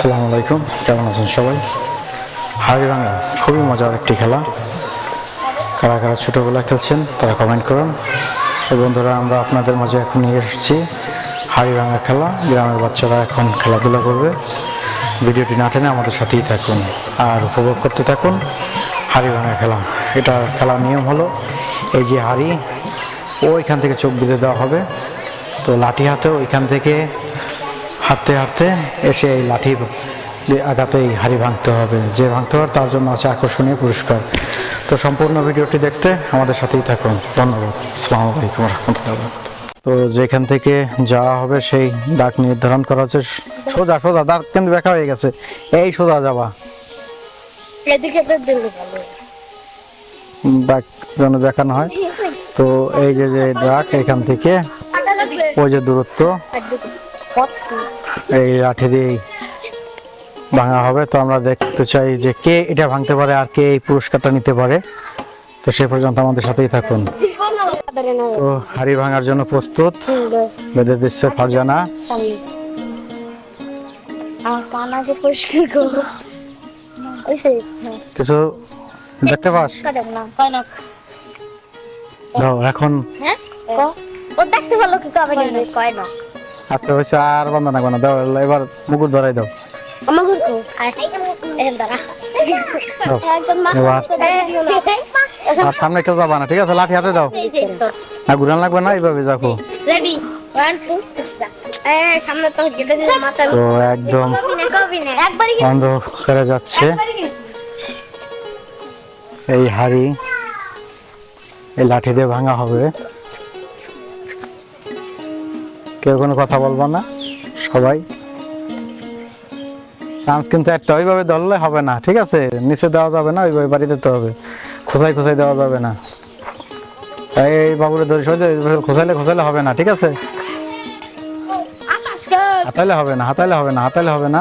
আসসালামু আলাইকুম। কেমন আছেন সবাই? হাড়িভাঙা খুবই মজার একটি খেলা। কারা কারা ছোটোবেলা খেলছেন, তারা কমেন্ট করুন। বন্ধুরা, আমরা আপনাদের মাঝে এখন নিয়ে এসেছি হাড়িভাঙা খেলা। গ্রামের বাচ্চারা এখন খেলাধুলা করবে। ভিডিওটি না টেনে আমাদের সাথেই থাকুন আর উপভোগ করতে থাকুন হাড়িভাঙা খেলা। এটা খেলার নিয়ম হলো, এই যে হাড়ি, ওইখান থেকে চোখ বেঁধে দেওয়া হবে। তো লাঠি হাতেও এখান থেকে হাঁটতে হাঁটতে এসে এই লাঠি দিয়ে আঘাতে হাড়ি ভাঙতে হবে। যে ভাঙতে হবে তার জন্য আছে আকর্ষণীয় পুরস্কার। তো সম্পূর্ণ ভিডিওটি দেখতে আমাদের সাথেই থাকুন। ধন্যবাদ। আসসালামু আলাইকুম রহমতুল্লাহ তো যেখান থেকে যাওয়া হবে সেই ডাক নির্ধারণ করা হচ্ছে সোজা সোজা দাঁত কিন্তু দেখা হয়ে গেছে? এই সোজা যাওয়া ডাক যেন দেখানো হয়। তো এই যে যে ডাক এখান থেকে ওই যে দূরত্ব এই লাঠি দিয়ে ভাঙা হবে। তো আমরা দেখতে চাই যে কে এটা ভাঙতে পারে আর কে এই পুরস্কারটা নিতে পারে। তো সে পর্যন্ত আমাদের সাথেই থাকুন। তো হাড়ি ভাঙার জন্য প্রস্তুত। বেঁধে দিচ্ছে ফারজানা। কিছু দেখতে পাস? কাদেক না। কয় না। দাও এখন হ্যাঁ? ক? ও দেখতে ভালো কি কবে না। কয় না। আচ্ছা হয়েছে আর বন্ধ না। দাও এবার মুকুট ধরাই দাও। আর সামনে কেউ যাবা না ঠিক আছে? লাঠি হাতে দাও। না ঘুরান লাগবে না এইভাবে যাকো সামনে তো একদম বন্ধ করে যাচ্ছে। এই হাড়ি এই লাঠি দিয়ে ভাঙা হবে। কেউ কোনো কথা বলব না সবাই। চান্স কিন্তু একটা ওইভাবে ধরলে হবে না ঠিক আছে? নিচে দেওয়া যাবে না ওইভাবে বাড়ি দিতে হবে। খোঁচাই খোঁচাই দেওয়া যাবে না। তাই এই বাবুরে ধরে সোজা এইভাবে খোঁচাইলে খোঁচাইলে হবে না ঠিক আছে? হাতাইলে হবে না হাতাইলে হবে না হাতাইলে হবে না।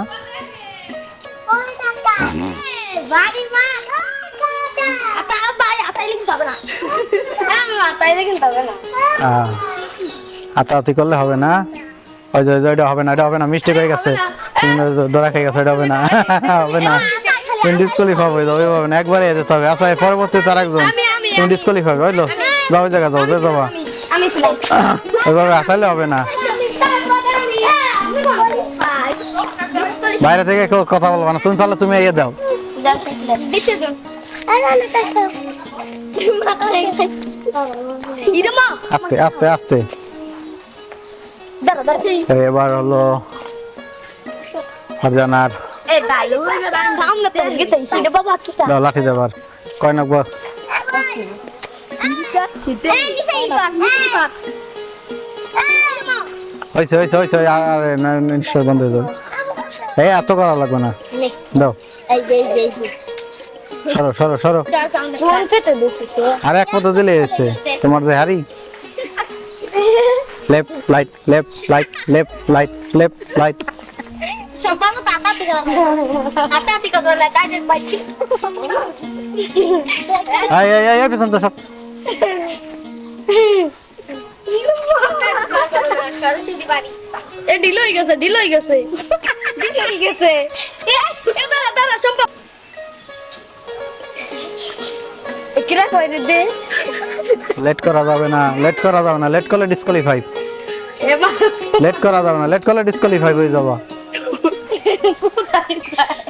হবে না হাতাহাতি করলে হবে না। ওই যে ওই ওইটা হবে না এটা হবে না মিষ্টি হয়ে গেছে। ধরা খেয়ে গেছে এটা হবে না। হবে না। তুমি ডিসকোয়ালিফাই হবে যাবে হবে না। একবারে যেতে হবে। আচ্ছা পরবর্তী তার একজন তুমি ডিসকোয়ালিফাই হবে বুঝলো? যাও ওই জায়গা যাও যে যাবা ওইভাবে হাতাইলে হবে না। বাইরে থেকে কেউ কথা বলবা না। তুমি তাহলে তুমি এগিয়ে দাও। আস্তে আস্তে আস্তে। এবার হলো ফারজানার লাঠি দেবার কয় নাকবো হয়েছে হয়েছে হয়েছে আর আর না, নিশ্চয় বন্ধ হয়ে যাবে। এই এত করা লাগবে না। দাও। সরো সরো সরো। আর এক মতো দিলে এসে তোমার যে হারি left right left right left right left right সম্পূর্ণ তাতা দিকে তাতা দিকে বলে তাই যে বাইক। এই এই এই পিছন তো সব। এ ঢিল হয়ে গেছে ঢিল হয়ে গেছে। ঢিল হয়ে গেছে। এ এ দাঁড়া দাঁড়া সম্পা কিরা কই দে? লেট করা যাবে না লেট করা যাবে না লেট করলে ডিসকোয়ালিফাই লেট করা যাবে না লেট করলে ডিসকোয়ালিফাই হয়ে যাবা।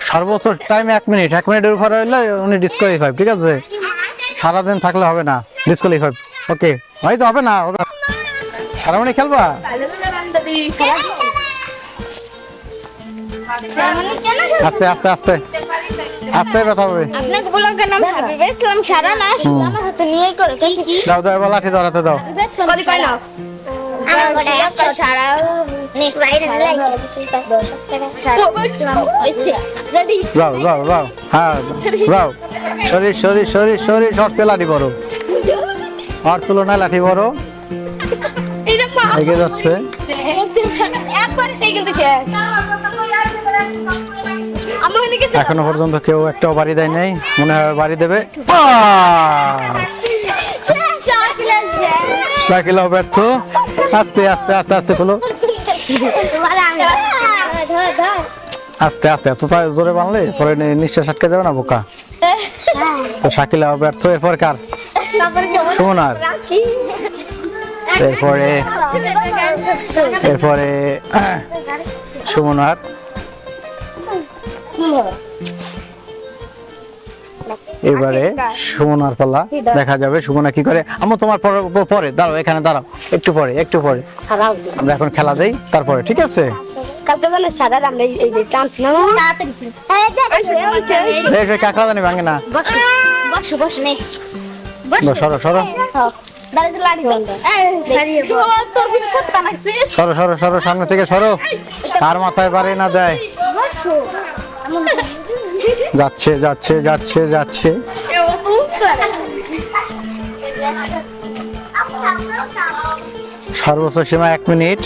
সর্বোচ্চ টাইম এক মিনিট এক মিনিটের উপরে হইলে উনি ডিসকোয়ালিফাই ঠিক আছে? সারাদিন থাকলে হবে না ডিসকোয়ালিফাই ওকে হয়তো হবে না হবে না। সারামণি খেলবা? আস্তে আস্তে আস্তে। আস্তে ব্যথা হবে। আপনাকে বললাম কেন আমি হাবিব ইসলাম সারা না আমার হাতে নিয়ে করে কি দাও দাও এবার লাঠি ধরাতে দাও। কদি কয় না আমার বড় একটা সারা। হ্যাঁ যাও। শরীর শরীর শরীর শরীর সরষে লাঠি বড় আর তুলনায় লাঠি বড় এগিয়ে যাচ্ছে। একবারে কিন্তু শেষ এখনও পর্যন্ত কেউ একটাও বাড়ি দেয় নাই। মনে হয় বাড়ি দেবে। শাকিলাও ব্যর্থ। আস্তে আস্তে আস্তে আস্তে খোলো। আস্তে আস্তে এত তা- জোরে বানলে পরে নিঃশ্বাস আটকে যাবে না বোকা? তো শাকিলা ব্যর্থ। এরপর কার? সুমনার। এরপরে এরপরে সুমনার। এবারে সুমনার পাল্লা দেখা যাবে। সুমনা কি করে? আমি তোমার পরে পরে দাঁড়াও এখানে দাঁড়াও। একটু পরে একটু পরে। আমরা এখন খেলা দেই তারপরে ঠিক আছে? সরো সরো। সরো সরো সরো সামনে থেকে সরো। আর মাথায় বাড়ি না দেয়। যাচ্ছে যাচ্ছে যাচ্ছে যাচ্ছে। সর্বোচ্চ সীমা এক মিনিট!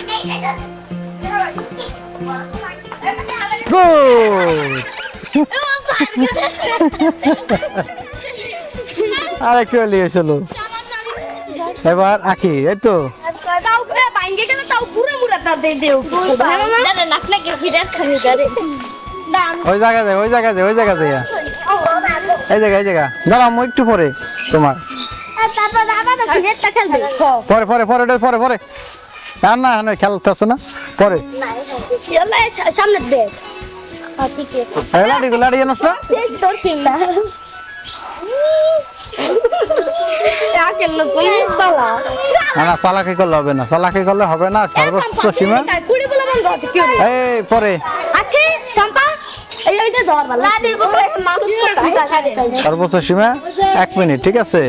আর একটু লিয়েছিল এবার আঁকি এই তো। তাও তার দিয়ে দেও দাদা নাক নাকি ফিরার খাবে দাদা ওই জায়গা যায় ওই জায়গা যায় ওই জায়গা যায় এই জায়গা এই জায়গা। দাঁড়াও একটু পরে তোমার। পরে পরে পরে, ওটা পরে পরে। আর না খেলতেছে না। পরে। লাড়ি লাড়ি না? না করলে হবে না। চালাকি করলে হবে না, সর্বোচ্চ সীমা। পরে। সর্বোচ্চ সীমা এক মিনিট ঠিক আছে?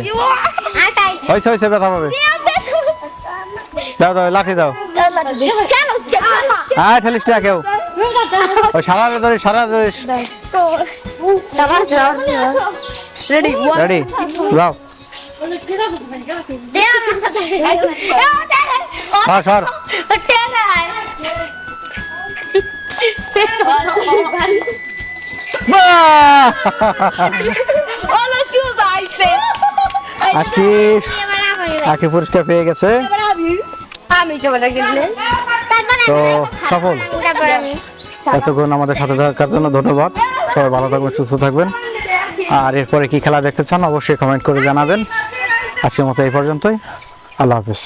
হয়েছে হয়েছে ব্যথা পাবে। দাও দাও লাঠি দাও। হ্যাঁ ঠেলিস না কেউ। ওই সারা ধরিস সারা ধরিস রেডি রেডি যাও সর সর। বাহ! আখি আখি পুরস্কার পেয়ে গেছে। আমি তো সফল। এতক্ষণ আমাদের সাথে থাকার জন্য ধন্যবাদ। সবাই ভালো থাকবেন সুস্থ থাকবেন। আর এরপরে কি খেলা দেখতে চান অবশ্যই কমেন্ট করে জানাবেন। আজকের মতো এই পর্যন্তই। আল্লাহ হাফিজ।